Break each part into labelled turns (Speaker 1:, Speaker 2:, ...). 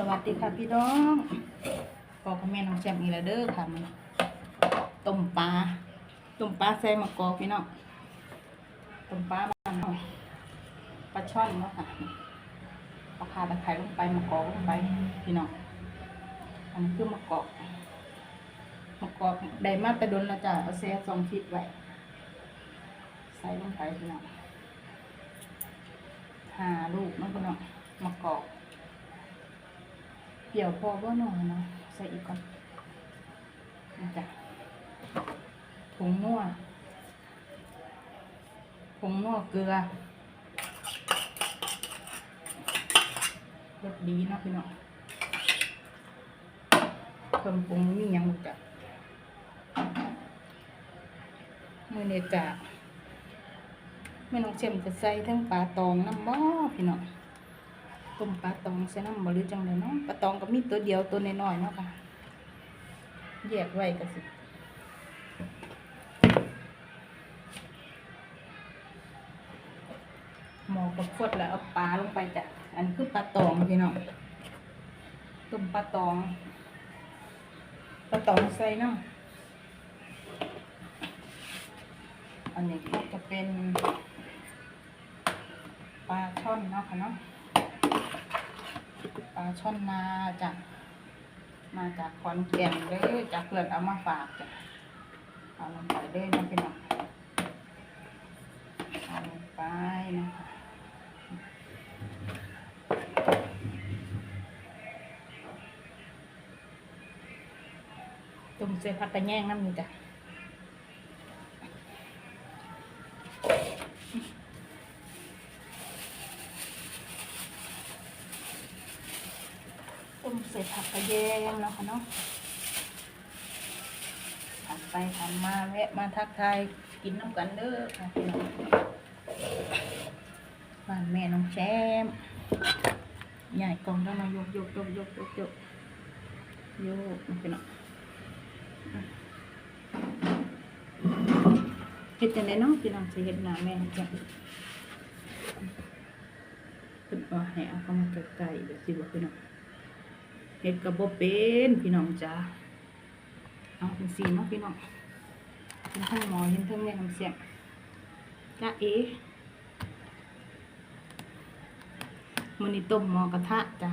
Speaker 1: สวัสดีค่ะพี่น้องพอกับแม่น้องแชมป์อีกแล้วเด้อค่ะมันต้มปลา ต้มปลาใส่มะกอกพี่น้อง ต้มปลาบ้านเราปลาช่อนเนาะค่ะเอาขาตะไคร้ลงไปมะกอกลงไปพี่น้อง อันนี้คือมะกอกมะกอกได้มาแต่ดนแล้วจ้ะเอาแซ่ซองฟิตไว้ ใส่ลงไปพี่น้องหาลูกเนาะพี่น้องมะกอก เดี๋ยวพอว่าหน่อยเนาะใส่อีกก่อนนะจ๊ะผงนัวผงนัวเกลือรสดีเนาะพี่น้องเครื่องปรุงมีหยังหมดจ้ะมือเนจ้ะไม่น้องเชมจะใส่ทั้งปลาตองน้ำมอพี่น้อง ต้มปลาตองใส่น้ำบหรือจังเลยเนาะปลาตองก็มีตัวเดียวตัวน้อยๆเนาะค่ะแยกไว้ก็สิหมอกับขวดแล้วเอาปลาลงไปจ้ะอันนคือปลาตองพี่น้องต้มปลาตองปลาตองใส่เนาะอันนี้ก็จะเป็นปลาช่อนเนาะค่ะเนาะ ปลาช่อนนาจากมาจากขอนแก่นเลยจากเพื่อนเอามาฝากจ้ะเอาลงไปเลยนะพี่น้องเอาลงไปนะคะจุ่มเส้นผักกระแยงน้ำนี่จ้ะต้มเสร็จผั กระแยงแล้วค่ะเนาะทำไปทำมาแวะมาทักทายกินน้ำกันเด้อค่ะพี่น้องบ้านแม่น้องแชมใหญ่กองแล้วมายกยกยกยกยกยกยกนะพี่น้องเฮ็ดจังไดเนาะพี่น้องสิเฮ็ดหน้าแม่จังเพิ่นว่าให้เอาเข้ามาใกล้ๆเดี๋ยวสิว่าพี่น้อง เห็ดกระบบเป็นพี่น้องจ้าเอาเป็นสีเนาะพี่น้องเห็นทั้งหมอเห็นทั้งแม่น้ำเสียงจ้าเอมันนี่ต้มหมอกระทะจ้า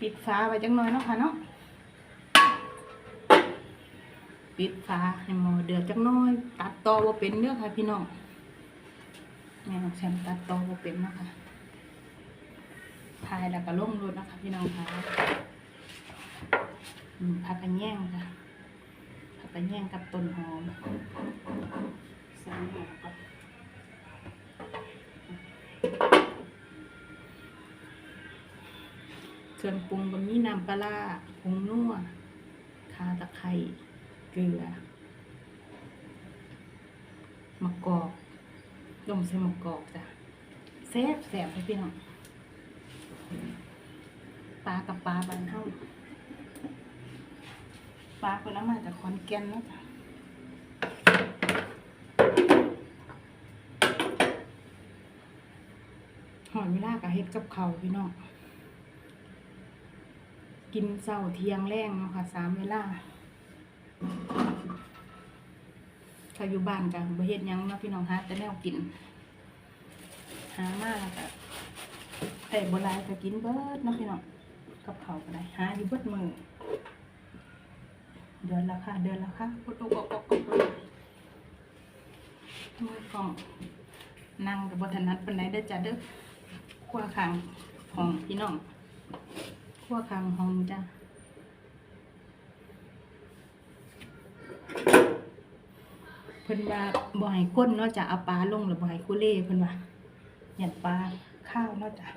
Speaker 1: ปิดฝาไว้จังหน่อยเนาะค่ะเนาะปิดฝาให้หมอเดือดจังหน้อย ตัดตอว่าเป็นเด้อค่ะพี่น้องแม่น้องแซมตัดตอว่าเป็นเนาะคะ ทายแล้วก็ล่มรถนะคะพี่น้องคะผักกระแยงค่ะผักกระแยงกับต้นหอมใส่หอมกับเครื่องปรุงก็มีน้ำปลาผงนัวคาตะไคร้เกลือมะกอกต้มใส่มะกอกจ้ะแซ่บแซ่บให้พี่น้อง ปลากับปลาบานเท่าปลาคนละมาจากขอนแก่นนะจ้ะหอนเวลากับเฮ็ดกับเขาพี่น้องกินเช้าเที่ยงแรงเนาะค่ะสามเวลาถ้าอยู่บ้านกันบ่เฮ็ดยังนะพี่น้องฮะแต่แนวกิน หามาแล้วก็แต่โบราณก็กินเบิดเน้ำพี่น้อง กับเขาก็ได้หาอยู่บดมือเดือนละค่ะ เดือนละค่ะกดกดกดกดมือกล่องนั่งกับบถนัดปานไหนได้จ้ะเด้อขั้วขางของพี่น้องขั้วขางของจ้ะเพิ่นว่าบ่ให้ก้นเนาะจะเอาปลาลงหรือบ่ให้คุเล่เพิ่นว่าหยัดปลาข้าวเนาะจ้ะ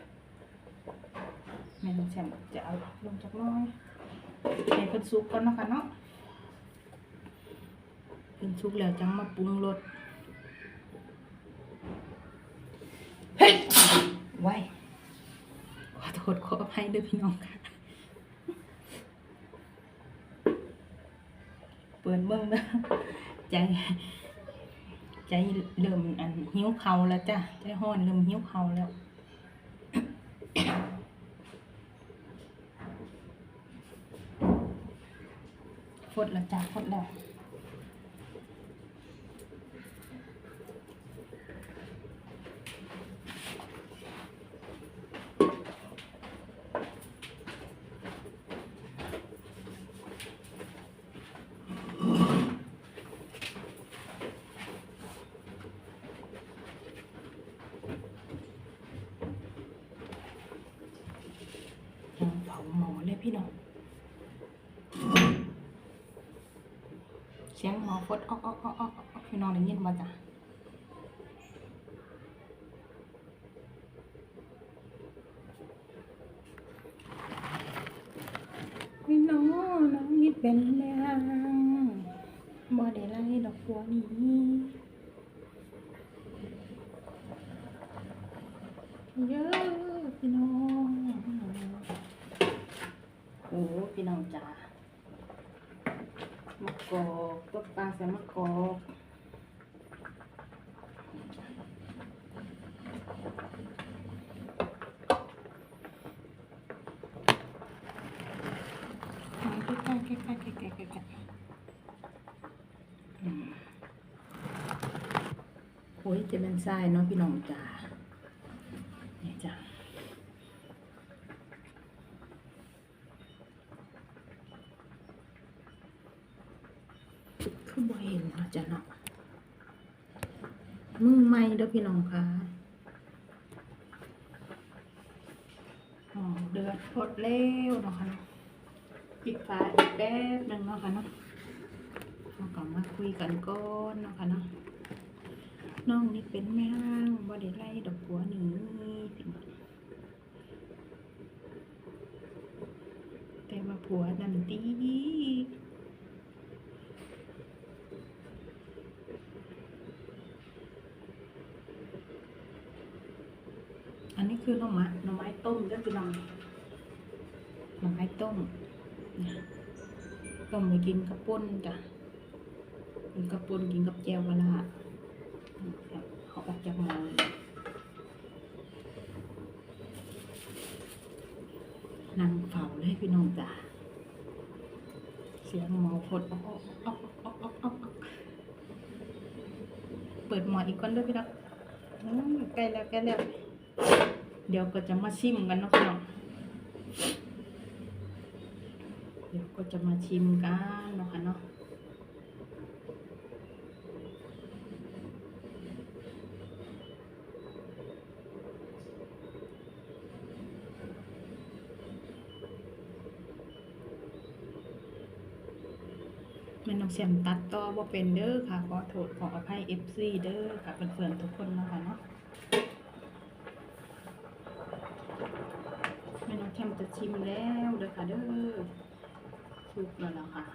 Speaker 1: แม่ต้องแชมจะเอาลงจากน้อยให้เพิ่นสุกก่อนเนาะค่ะเนาะเพิ่นสุกแล้วจังมาปรุงรสเฮ้ยไว้ขอโทษขออภัยด้อพี่น้องค่ะ เปิดเบิ่งนะใจใจเริ่มอันหิ้วเขาแล้วจ้ะใจห้อนเริ่มหิ้วเขาแล้ว ดแล้วจ้าฟดแล้วเผาหมอเลยพี่น้อง เสียงหมอฟดออกออกออกออกออกพี่น้องได้ยินบ่จ้ะพี่น้องน้องนี่เป็นแล้วบ่ได้ไล่ดอกบัวนี้เยอะพี่น้องโอ้พี่น้องจ๋ามะกอก ต้นปลาใส่มะกอกใกล้ๆใกล้ๆใกล้ๆใกล้ๆใกล้ๆอืมโอ้ยจะเป็นไส้เนาะพี่น้องจ๋าเนี่ยจ้ะ คือบ่เห็นเนาะจ้ะเนาะมือใหม่เด้อพี่น้องค่ะอ๋อเดือดพดเร็วเนาะค่ะเนาะปิดฝาอีกแป๊บหนึงเนาะค่ะเนาะเรากลับมาคุยกันก่อนเนาะค่ะเนาะน้องนี่เป็นแม่ห้างบ่ได้ไล่ดอกบัวหนีแต่ว่าผัวนั่นดี อันนี้ คือหน่อไม้หน่อไม้ต้มเด้อพี่น้อหน่อไม้ต้มนะต้มไปกินกับป่นจ้ะกินกับป่นกินกับแจวปลาร้าแบบเขาออกจากหม้อนั่งเฝ้าเลยพี่น้องจ้ะเสียงหมอพดออกออกออกออกออกออกเปิดหมออีกก่อนด้วยพี่น้องใกล้แล้วใกล้แล้ว เดี๋ยวก็จะมาชิมกันเนาะพี่น้องเดี๋ยวก็จะมาชิมกันเนาะค่ะเนาะม่น้องแซมตัดต่อบ่าเป็นเด้อค่ะ ขอโทษขออภัย FC เด้อค่ะเพื่อนๆทุกคนนะคะเนาะ แม่น้องแคมจะ ชิมแล้วเด้อค่ะเด้อสุกแล้วล่ะค่ะ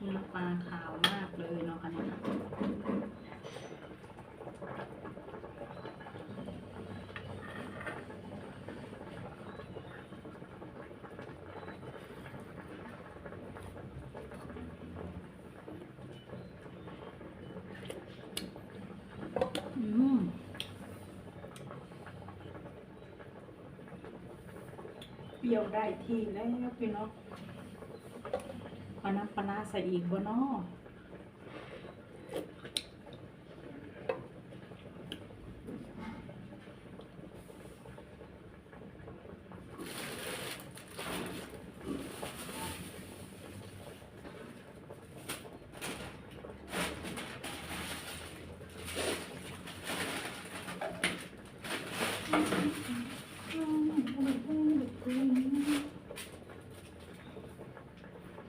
Speaker 1: เนื้อปลาขาวมากเลยเนาะค่ะเนี่ยอืม ที่ยวได้ที่แล้วพี่น้องเอาน้ำปลาร้าใส่อีกบ่เนาะ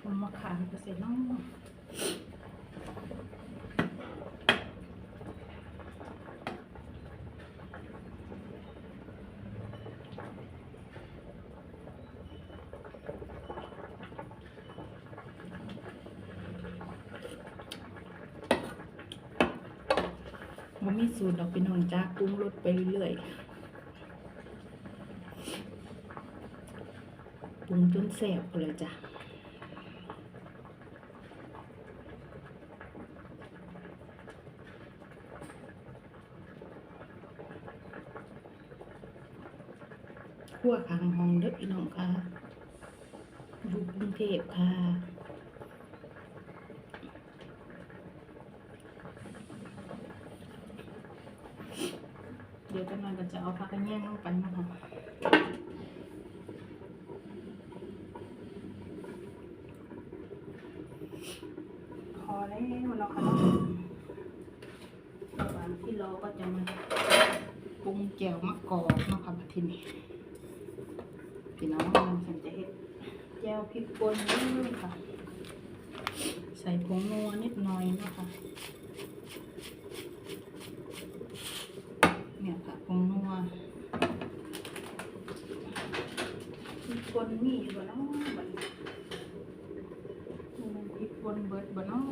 Speaker 1: เอามาขายไปใส่น้อง มันมีสูตรดอกเป็นหองจ้าปรุงรสไปเรื่อยๆปรุงจนแซ่บเลยจ้ะขั้วขังห้องเด้อพี่น้องค่ะอยู่กรุงเทพค่ะ เดี๋ยวจะนอน ก็จะเอาพักกันแย่งลงไปนะคะพอแล้วเนาะค่ะเนาะระหว่างที่เรอก็จะมาปรุงแจ่วมะกอกนะคะบัดทีนี้พี่น้องมันสันจะเฮ็ดแจ่วพริกป่นด้วยค่ะ ใส่ผงนัวนิดหน่อยนะคะ เนี่ยค่ะผงนัวพริกป่นมีอยู่บ่เนาะบัดนี้มันพริก ป่นเบิดบ่เนาะ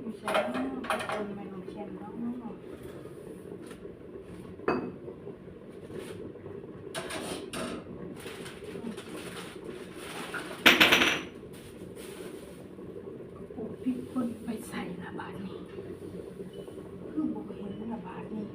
Speaker 1: ไม่ใช่เนาะพริกป่นไม่ต้องแช่เนาะปลูกพริกป่นไปใส่ละบาทนี้ คือบ่เห็นละบาทนี่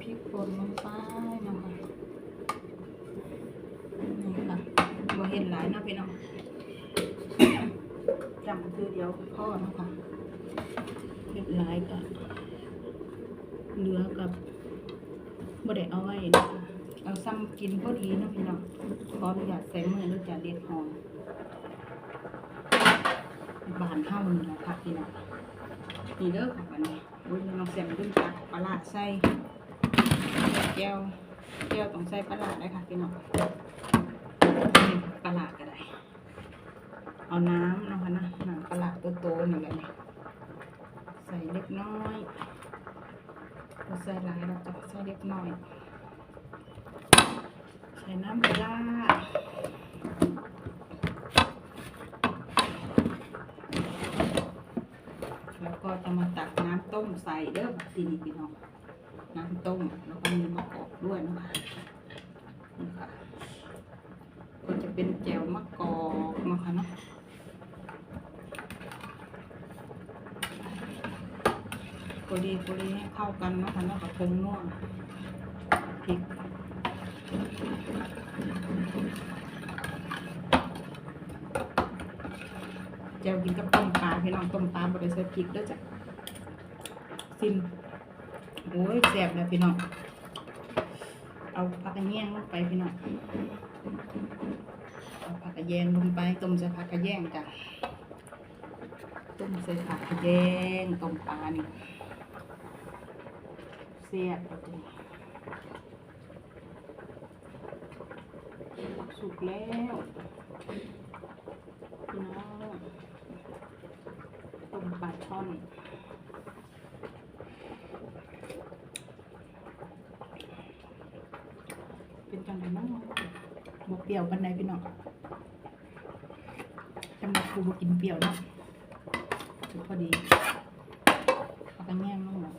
Speaker 1: พริกป่นลงไปเนาะค่ะ นี่ค่ะบ่เห็นหลายเนาะพี่น้องจำคือเดียวพ่อเนาะค่ะเห็นหลายก็เหลือกับบ่ได้เอาไว้นะคะเอาซ้ำกินพอดีนะพี่น้องขออนุญาตใส่มือแล้วจะเด็ดหอมบานเฮานี่แหละค่ะพี่น้องนี่เด้อค่ะบัดนี้โอ้ยน้องแซมดึงตักปลาร้าใส่แก้วแก้วต้องใส่ปลาร้าได้ค่ะพี่น้องปลาดก็ได้เอาน้ำนะคะนะน้ำปลาหลาดโตนี่แหละนี่ น้อยใส่หลายเราจะใส่เล็กน้อย ใส่น้ำปลาร้าแล้วก็จะมาตักน้ำต้มใส่เด้อบัดทีนี้พี่น้อง น้ำต้ม แล้วก็มีมะกอกด้วยนะคะ พอดีพอดีให้เข้ากันเนาะคะเนาะกับผงนัวพริกแจ่วกินกับต้มปลาพี่น้องต้มปลาบริใส่พริกด้วยจ้ะซิมโอ้ยแซ่บเลยพี่น้องเอาผักกระเนียงลงไปพี่น้องเอาผักกระแยงลงไปต้มใส่ผักกระแยงจ้ะต้มใส่ผักกระแยงต้มปลานี่ เสียบเอาจ้สุกแล้วพี่น้องต้มปลาช่อนเป็นจังไดบ้างบอกเปรี้ยวปันใดพี่น้องจำบักครูบกินเปรี้ยวเนาะถือพอดีเอากระแง่ลงแล้ว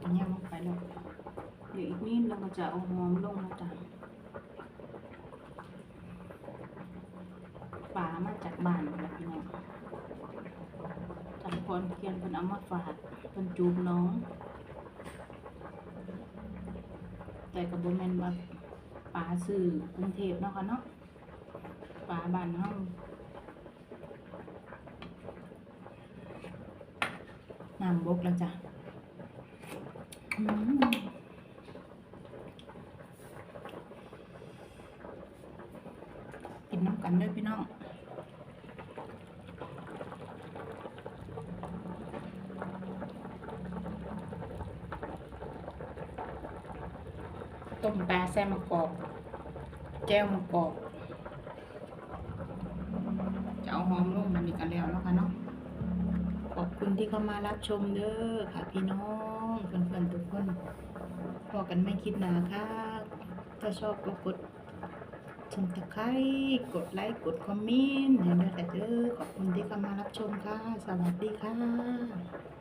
Speaker 1: กระแง่ลงไปแล้วเดี๋ยวอีก นิดเราก็จะเอาหอมลงนะจ๊ะปลามาจากบ้านนะพี่น้องจำพรเพียนเป็นเอามาฝากเป็นจูบน้อง แต่กับโบแมนว่าปลาสื่อกรุงเทพเนาะค่ะเนาะปลาบ้านเฮาน้ำบกแล้วจ้ะอืมกินน้ำกันเด้ อพี่น้องต้มปลาแซ่มะกอกแก้วมะกอกจะเอาหอมลงมันนี่กันแล้วเนาะค่ะเนาะขอบคุณที่เข้ามารับชมเด้อค่ะพี่น้องเพื่อนๆทุกคนพอกันไม่คิดหนาค่ะ ถ้าชอบก็กด ชมตะไคร้กดไลค์กดคอมเมนต์เห้ด้วยแต่เด้อขอบคุณที่เข้ามารับชมค่ะ สวัสดีค่ะ